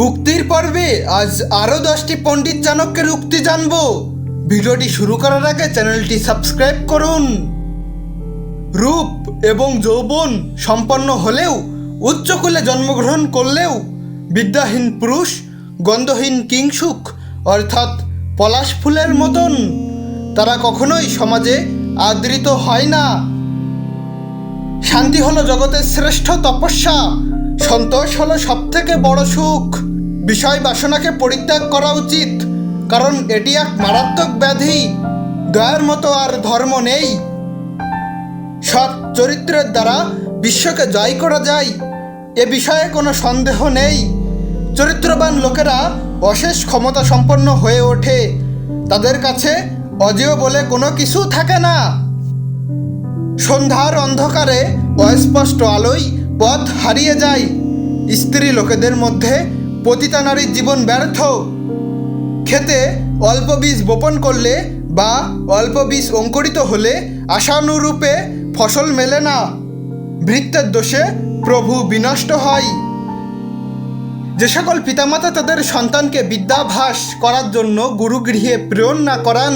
উক্তির পর্বে আজ আরও দশটি পণ্ডিত চাণক্যের উক্তি জানব। ভিডিওটি শুরু করার আগে চ্যানেলটি সাবস্ক্রাইব করুন। রূপ এবং যৌবন সম্পন্ন হলেও, উচ্চকুলে জন্মগ্রহণ করলেও, বিদ্যাহীন পুরুষ, গন্ধহীন কিংসুক অর্থাৎ পলাশ ফুলের মতন, তারা কখনোই সমাজে আদৃত হয় না। শান্তি হলো জগতের শ্রেষ্ঠ তপস্যা। সন্তোষ হলো সব থেকে বড় সুখ। বিষয় বাসনাকে পরিত্যাগ করা উচিত, কারণ এটি এক মারাত্মক ব্যাধি। দয়ার মতো আর ধর্ম নেই। সৎ চরিত্রের দ্বারা বিশ্বকে জয় করা যায়, এ বিষয়ে কোনো সন্দেহ নেই। চরিত্রবান লোকেরা অশেষ ক্ষমতা সম্পন্ন হয়ে ওঠে, তাদের কাছে অজেয় বলে কোনো কিছু থাকে না। সন্ধ্যার অন্ধকারে অস্পষ্ট আলোয় পথ হারিয়ে যায়। স্ত্রী লোকেদের মধ্যে পতিতা নারীর জীবন ব্যর্থ। খেতে অল্প বীজ বপন করলে বা অল্প বীজ অঙ্কুরিত হলে আশানুরূপে ফসল মেলে না। ভৃত্যের দোষে প্রভু বিনষ্ট হয়। যে সকল পিতামাতা তাদের সন্তানকে বিদ্যাভাস করার জন্য গুরুগৃহে প্রেরণ না করান,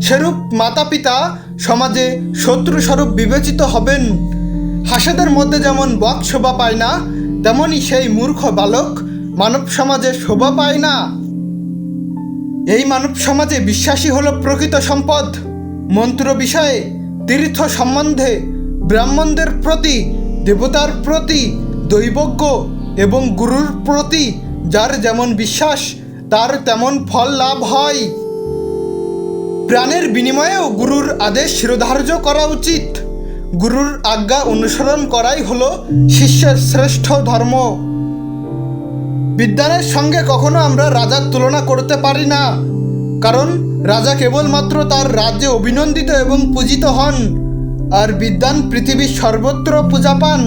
সেরূপ মাতা পিতা সমাজে শত্রু স্বরূপ বিবেচিত হবেন। হাসেদের মধ্যে যেমন বক শোভা পায় না তেমনই সেই মূর্খ বালক মানব সমাজে শোভা পায় না। এই মানব সমাজে বিশ্বাসী হলো প্রকৃত সম্পদ। মন্ত্র বিষয়ে, তীর্থ সম্বন্ধে, ব্রাহ্মণদের প্রতি, দেবতার প্রতি, দৈবজ্ঞ এবং গুরুর প্রতি যার যেমন বিশ্বাস, তার তেমন ফল লাভ হয়। প্রাণের বিনিময়েও গুরুর আদেশ শিরোধার্য করা উচিত। গুরুর আজ্ঞা অনুসরণ করাই হলো শিষ্যের শ্রেষ্ঠ ধর্ম। বিদ্যানের সঙ্গে কখনো আমরা রাজার তুলনা করতে পারি না, কারণ রাজা কেবলমাত্র তার রাজ্যে অভিনন্দিত এবং পূজিত হন, আর বিদ্যান পৃথিবীর সর্বত্র পূজা পান।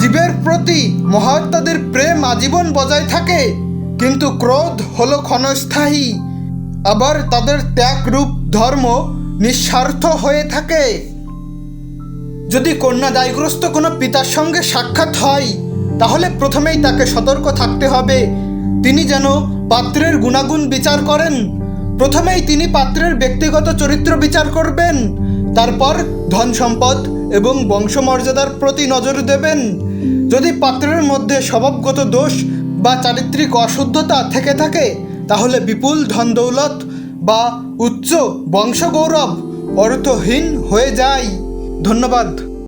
জীবের প্রতি মহাত্মাদের প্রেম আজীবন বজায় থাকে, কিন্তু ক্রোধ হলো ক্ষণস্থায়ী। আবার তাদের ত্যাগরূপ ধর্ম নিঃস্বার্থ হয়ে থাকে। যদি কন্যা দায়গ্রস্ত কোনো পিতার সঙ্গে সাক্ষাৎ হয়, তাহলে প্রথমেই তাকে সতর্ক থাকতে হবে। তিনি যেন পাত্রের গুণাগুণ বিচার করেন। প্রথমেই তিনি পাত্রের ব্যক্তিগত চরিত্র বিচার করবেন। তারপর ধন সম্পদ এবং বংশমর্যাদার প্রতি নজর দেবেন। যদি পাত্রের মধ্যে স্বভাবগত দোষ বা চারিত্রিক অশুদ্ধতা থেকে থাকে, তাহলে বিপুল ধন দৌলত বা উচ্চ বংশগৌরব অর্থহীন হয়ে যায়। ধন্যবাদ।